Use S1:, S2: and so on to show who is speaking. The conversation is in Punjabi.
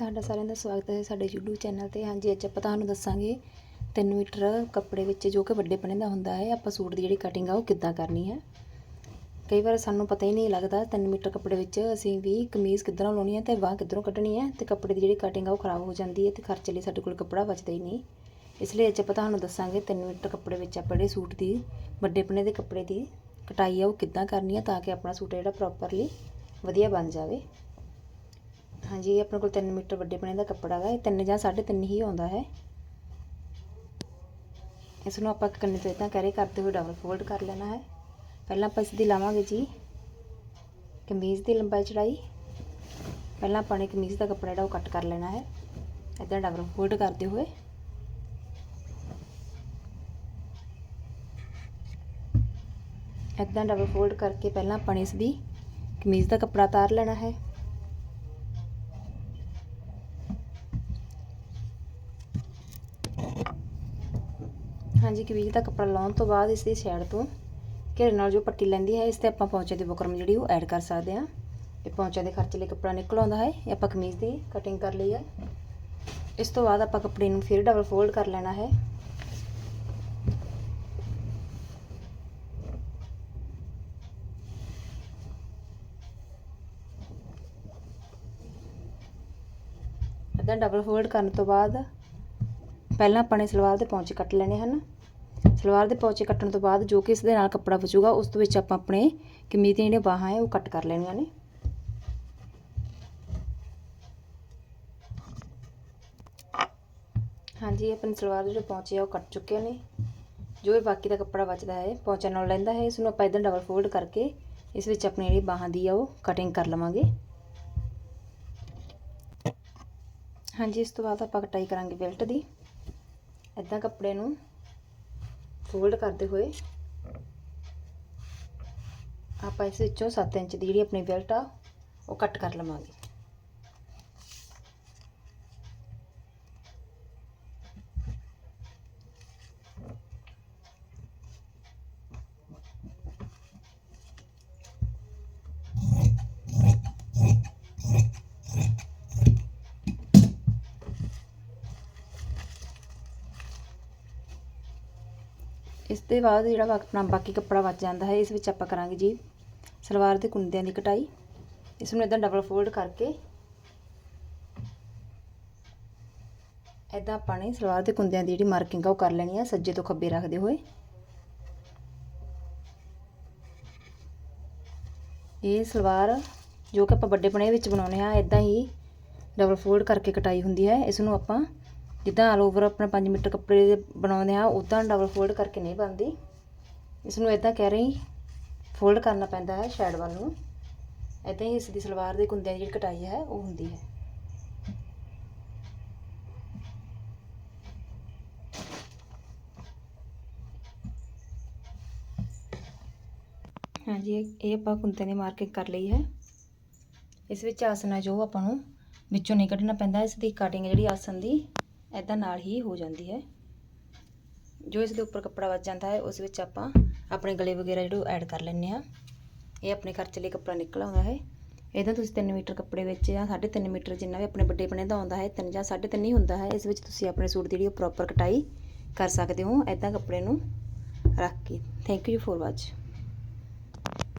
S1: ਤੁਹਾਡਾ ਸਾਰਿਆਂ ਦਾ ਸਵਾਗਤ ਹੈ ਸਾਡੇ YouTube ਚੈਨਲ ਤੇ। ਹਾਂਜੀ, ਅੱਜ ਆਪਾਂ ਤੁਹਾਨੂੰ ਦੱਸਾਂਗੇ 3 ਮੀਟਰ ਕੱਪੜੇ ਵਿੱਚ ਜੋ ਕਿ ਵੱਡੇ ਪਣੇ ਦਾ ਹੁੰਦਾ ਹੈ, ਆਪਾਂ ਸੂਟ ਦੀ ਜਿਹੜੀ ਕਟਿੰਗ ਆ ਉਹ ਕਿੱਦਾਂ ਕਰਨੀ ਹੈ। ਕਈ ਵਾਰ ਸਾਨੂੰ ਪਤਾ ਹੀ ਨਹੀਂ ਲੱਗਦਾ 3 ਮੀਟਰ ਕੱਪੜੇ ਵਿੱਚ ਅਸੀਂ ਵੀ ਕਮੀਜ਼ ਕਿੱਧਰੋਂ ਲਾਉਣੀ ਹੈ ਤੇ ਬਾਹ ਕਿੱਧਰੋਂ ਕੱਢਣੀ ਹੈ ਤੇ ਕੱਪੜੇ ਦੀ ਜਿਹੜੀ ਕਟਿੰਗ ਆ ਉਹ ਖਰਾਬ ਹੋ ਜਾਂਦੀ ਹੈ ਤੇ ਖਰਚੇ ਲਈ ਸਾਡੇ ਕੋਲ ਕੱਪੜਾ ਬਚਦਾ ਹੀ ਨਹੀਂ। ਇਸ ਲਈ ਅੱਜ ਆਪਾਂ ਤੁਹਾਨੂੰ ਦੱਸਾਂਗੇ 3 ਮੀਟਰ ਕੱਪੜੇ ਵਿੱਚ ਆਪਾਂ ਜਿਹੜੇ ਸੂਟ ਦੀ ਵੱਡੇ ਪਣੇ ਦੇ ਕੱਪੜੇ ਦੀ ਕਟਾਈ ਆ ਉਹ ਕਿੱਦਾਂ ਕਰਨੀ ਹੈ ਤਾਂ ਕਿ ਆਪਣਾ ਸੂਟ ਜਿਹੜਾ ਪ੍ਰੋਪਰਲੀ ਵਧੀਆ ਬਣ ਜਾਵੇ। ਹਾਂਜੀ ਇਹ ਆਪਣੇ ਕੋਲ 3 ਮੀਟਰ ਵੱਡੇ ਪਣੇ ਦਾ ਕੱਪੜਾ ਹੈ ਇਹ 3 ਜਾਂ 3.5 ਹੀ ਆਉਂਦਾ ਹੈ। ਇਸ ਨੂੰ ਆਪਾਂ ਕੰਨੇ ਤੋਂ ਇਦਾਂ ਕੈਰੀ ਕਰਦੇ ਹੋਏ ਡਬਲ ਫੋਲਡ ਕਰ ਲੈਣਾ ਹੈ। ਪਹਿਲਾਂ ਆਪਾਂ ਇਸ ਦੀ ਲਾਵਾਂਗੇ ਜੀ ਕਮੀਜ਼ ਦੀ ਲੰਬਾਈ ਚੜਾਈ। ਪਹਿਲਾਂ ਆਪਾਂ ਨੇ ਕਮੀਜ਼ ਦਾ ਕੱਪੜਾ ਜਿਹੜਾ ਉਹ ਕੱਟ ਕਰ ਲੈਣਾ ਹੈ। ਇਦਾਂ ਡਬਲ ਫੋਲਡ ਕਰਦੇ ਹੋਏ। ਇਦਾਂ ਡਬਲ ਫੋਲਡ ਕਰਕੇ ਪਹਿਲਾਂ ਆਪਾਂ ਨੇ ਇਸ ਦੀ ਕਮੀਜ਼ ਦਾ ਕੱਪੜਾ ਉਤਾਰ ਲੈਣਾ ਹੈ। ਹਾਂਜੀ ਕਮੀਜ਼ ਦਾ ਕੱਪੜਾ ਲਾਉਣ ਤੋਂ ਬਾਅਦ ਇਸ ਦੀ ਸਾਈਡ ਤੋਂ ਘੇਰੇ ਨਾਲ ਜੋ ਪੱਟੀ ਲੈਂਦੀ ਹੈ, ਇਸ ਤੇ ਆਪਾਂ ਪੌਂਚੇ ਦੀ ਬੁਕਰਮ ਜਿਹੜੀ ਉਹ ਐਡ ਕਰ ਸਕਦੇ ਹਾਂ। ਇਹ ਪੌਂਚੇ ਦੇ ਖਰਚੇ ਲਈ ਕੱਪੜਾ ਨਿਕਲ ਆਉਂਦਾ ਹੈ, ਇਹ ਆਪਾਂ ਕਮੀਜ਼ ਦੀ ਕਟਿੰਗ ਕਰ ਲਈ ਹੈ। ਇਸ ਤੋਂ ਬਾਅਦ ਆਪਾਂ ਕੱਪੜੇ ਨੂੰ ਫਿਰ ਡਬਲ ਫੋਲਡ ਕਰ ਲੈਣਾ ਹੈ। ਇਦਾਂ ਡਬਲ ਫੋਲਡ ਕਰਨ ਤੋਂ ਬਾਅਦ ਪਹਿਲਾਂ ਆਪਾਂ ਨੇ ਸਲਵਾਰ ਦੇ ਪੌਂਚੇ ਕੱਟ ਲੈਣੇ ਹਨ। ਸਲਵਾਰ ਦੇ ਪੌਂਚੇ ਕੱਟਣ ਤੋਂ ਬਾਅਦ ਜੋ ਕਿ ਇਸ ਦੇ ਨਾਲ ਕੱਪੜਾ ਬਚੂਗਾ, ਉਸ ਤੋਂ ਵਿੱਚ ਆਪਾਂ ਆਪਣੇ ਕਮੀਜ਼ ਦੀਆਂ ਜਿਹੜੀਆਂ ਬਾਹਾਂ ਹੈ, ਉਹ ਕੱਟ ਕਰ ਲੈਣੀਆਂ ਨੇ। ਹਾਂਜੀ ਆਪਣੀ ਸਲਵਾਰ ਦੇ ਜਿਹੜੇ ਪੌਂਚੇ ਆ, ਉਹ ਕੱਟ ਚੁੱਕੇ ਨੇ। ਜੋ ਇਹ ਬਾਕੀ ਦਾ ਕੱਪੜਾ ਬਚਦਾ ਹੈ, ਪੌਂਚੇ ਨਾਲ ਲੈਂਦਾ ਹੈ ਇਸ ਨੂੰ ਆਪਾਂ ਇਦਾਂ ਡਬਲ ਫੋਲਡ ਕਰਕੇ ਇਸ ਵਿੱਚ ਆਪਣੀ ਜਿਹੜੀ ਬਾਹਾਂ ਦੀ ਆ, ਉਹ ਕਟਿੰਗ ਕਰ ਲਵਾਂਗੇ। ਹਾਂਜੀ, ਇਸ ਤੋਂ ਬਾਅਦ ਆਪਾਂ ਕਟਾਈ ਕਰਾਂਗੇ ਬੈਲਟ ਦੀ। ਇਦਾਂ ਕੱਪੜੇ ਨੂੰ ਫੋਲਡ ਕਰਦੇ ਹੋਏ ਆਪਾਂ ਇਸ ਵਿੱਚੋਂ 7 ਇੰਚ ਦੀ ਜਿਹੜੀ ਆਪਣੀ ਬੈਲਟ ਆ, ਉਹ ਕੱਟ ਕਰ ਲਵਾਂਗੇ। ਇਸ ਦੇ ਬਾਅਦ ਜਿਹੜਾ ਵਾ- ਆਪਣਾ ਬਾਕੀ ਕੱਪੜਾ ਬਚ ਜਾਂਦਾ ਹੈ, ਇਸ ਵਿੱਚ ਆਪਾਂ ਕਰਾਂਗੇ ਜੀ ਸਲਵਾਰ ਦੇ ਕੁੰਦਿਆਂ ਦੀ ਕਟਾਈ। ਇਸ ਨੂੰ ਇਦਾਂ ਡਬਲ ਫੋਲਡ ਕਰਕੇ ਇਦਾਂ ਆਪਾਂ ਨੇ ਸਲਵਾਰ ਦੇ ਕੁੰਦਿਆਂ ਦੀ ਜਿਹੜੀ ਮਾਰਕਿੰਗ ਆ ਉਹ ਕਰ ਲੈਣੀ ਆ, ਸੱਜੇ ਤੋਂ ਖੱਬੇ ਰੱਖਦੇ ਹੋਏ। ਇਹ ਸਲਵਾਰ ਜੋ ਕਿ ਆਪਾਂ ਵੱਡੇ ਪਣੇ ਵਿੱਚ ਬਣਾਉਨੇ ਆ ਇਦਾਂ ਹੀ ਡਬਲ ਫੋਲਡ ਕਰਕੇ ਕਟਾਈ ਹੁੰਦੀ ਹੈ। ਇਸ ਨੂੰ ਆਪਾਂ ਜਿੱਦਾਂ ਆਲ ਓਵਰ ਆਪਣਾ 5 ਮੀਟਰ ਕੱਪੜੇ ਦੇ ਬਣਾਉਂਦੇ ਆ ਉਦਾਂ ਡਬਲ ਫੋਲਡ ਕਰਕੇ ਨਹੀਂ ਬਣਦੀ। ਇਸ ਨੂੰ ਇਦਾਂ ਕਹਿ ਰਹੀ ਫੋਲਡ ਕਰਨਾ ਪੈਂਦਾ ਹੈ ਸ਼ੈਡ ਵੱਲ ਨੂੰ। ਇਦਾਂ ਹੀ ਇਸ ਦੀ ਸਲਵਾਰ ਦੇ ਕੁੰਦਿਆਂ ਦੀ ਜਿਹੜੀ ਕਟਾਈ ਹੈ, ਉਹ ਹੁੰਦੀ ਹੈ। ਹਾਂਜੀ, ਇਹ ਇਹ ਆਪਾਂ ਕੁੰਦਿਆਂ ਦੀ ਮਾਰਕਿੰਗ ਕਰ ਲਈ ਹੈ। ਇਸ ਵਿੱਚ ਆਸਨ ਹੈ ਜੋ ਆਪਾਂ ਨੂੰ ਵਿੱਚੋਂ ਨਹੀਂ ਕੱਢਣਾ ਪੈਂਦਾ, ਇਸ ਦੀ ਕਟਿੰਗ ਜਿਹੜੀ ਆਸਨ ਦੀ। ਐਦਾਂ ਨਾਲ ਹੀ ਹੋ ਜਾਂਦੀ ਹੈ। ਜੋ ਇਸ ਦੇ ਉੱਪਰ ਕੱਪੜਾ ਵੱਜ ਜਾਂਦਾ ਹੈ, ਉਸ ਵਿੱਚ ਆਪਾਂ ਆਪਣੇ ਗਲੇ ਵਗੈਰਾ ਜਿਹੜੇ ਐਡ ਕਰ ਲੈਂਦੇ ਆ ਇਹ ਆਪਣੇ ਖਰਚੇ ਲਈ ਕੱਪੜਾ ਨਿਕਲ ਆਉਂਦਾ ਹੈ। ਇਹਦਾ ਤੁਸੀਂ 3 ਮੀਟਰ ਕੱਪੜੇ ਵਿੱਚ ਜਾਂ 3.5 ਮੀਟਰ ਜਿੰਨਾ ਵੀ ਆਪਣੇ ਵੱਡੇ ਬਣੇ ਦਾ ਆਉਂਦਾ ਹੈ 3 ਜਾਂ 3.5 ਹੀ ਹੁੰਦਾ ਹੈ, ਇਸ ਵਿੱਚ ਤੁਸੀਂ ਆਪਣੇ ਸੂਟ ਦੀ ਜਿਹੜੀ ਉਹ ਪ੍ਰੋਪਰ ਕਟਾਈ ਕਰ ਸਕਦੇ ਹੋ। ਐਦਾਂ ਕੱਪੜੇ ਨੂੰ ਰੱਖ ਕੇ। Thank you for watch